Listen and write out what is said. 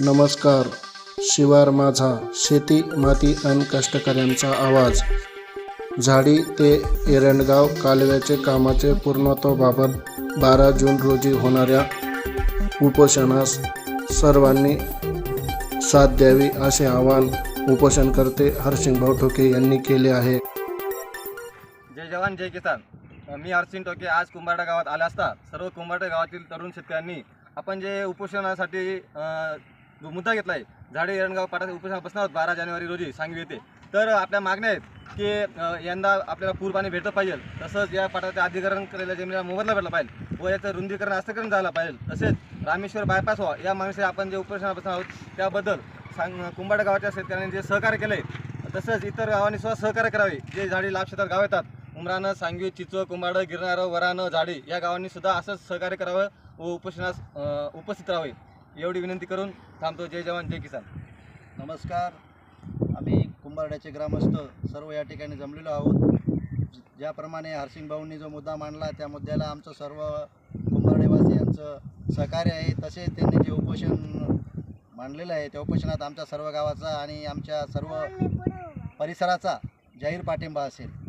नमस्कार. शिवार माझा शेती माती आणि कष्टकऱ्यांचा आवाज. झाडी ते एरंडगाव कालव्याचे कामाचे पूर्णत्वाबाबत बारा जून रोजी होणाऱ्या उपोषणास सर्वांनी साथ द्यावी असे आवाहन उपोषणकर्ते हरसिंगभाऊ ठोके यांनी केले आहे. जय जवान जय किसान. मी हरसिंग टोके आज कुंभारडा गावात आला असता. सर्व कुंभारडा गावातील तरुण शेतकऱ्यांनी आपण जे उपोषणासाठी मुद्दा घेतला आहे झाडे हिरणगाव पाटा उपोषण बसणार आहोत बारा जानेवारी रोजी सांगवी येते तर आपल्या मागण्या आहेत की यंदा आपल्याला पूर पाणी भेटलं पाहिजे. तसंच या पाटाचे अधिकरण केलेल्या जमिनीला मोबदला भेटला पाहिजे व याचं रुंदीकरण अस्तीकरण झालं पाहिजे. तसेच रामेश्वर बायपास व्हा. या मागणीसाठी आपण जे उपोषण बसणार आहोत त्याबद्दल सांग कुंभारडा गावाच्या शेतकऱ्यांनी जे सहकार्य केलं आहे तसंच इतर गावांनी सुद्धा सहकार्य करावे. जे झाडे लाभ क्षेत्रात गाव येतात उमरानं सांगवी चिचो कुंभाड गिरणारं वरानं झाडे या गावांनी सुद्धा असंच सहकार्य करावं व उपोषणास उपस्थित राहावे. एवढी विनंती करून थांबतो. जय जवान जय किसान. नमस्कार. आम्ही कुंभारड्याचे ग्रामस्थ सर्व या ठिकाणी जमलेलो आहोत. ज्याप्रमाणे हरसिंग भाऊंनी जो मुद्दा मांडला त्या मुद्द्याला आमचं सर्व कुंभारडेवासियांचं सहकार्य आहे. तसेच त्यांनी जे उपोषण मांडलेलं आहे त्या उपोषणात आमच्या सर्व गावाचा आणि आमच्या सर्व परिसराचा जाहीर पाठिंबा असेल.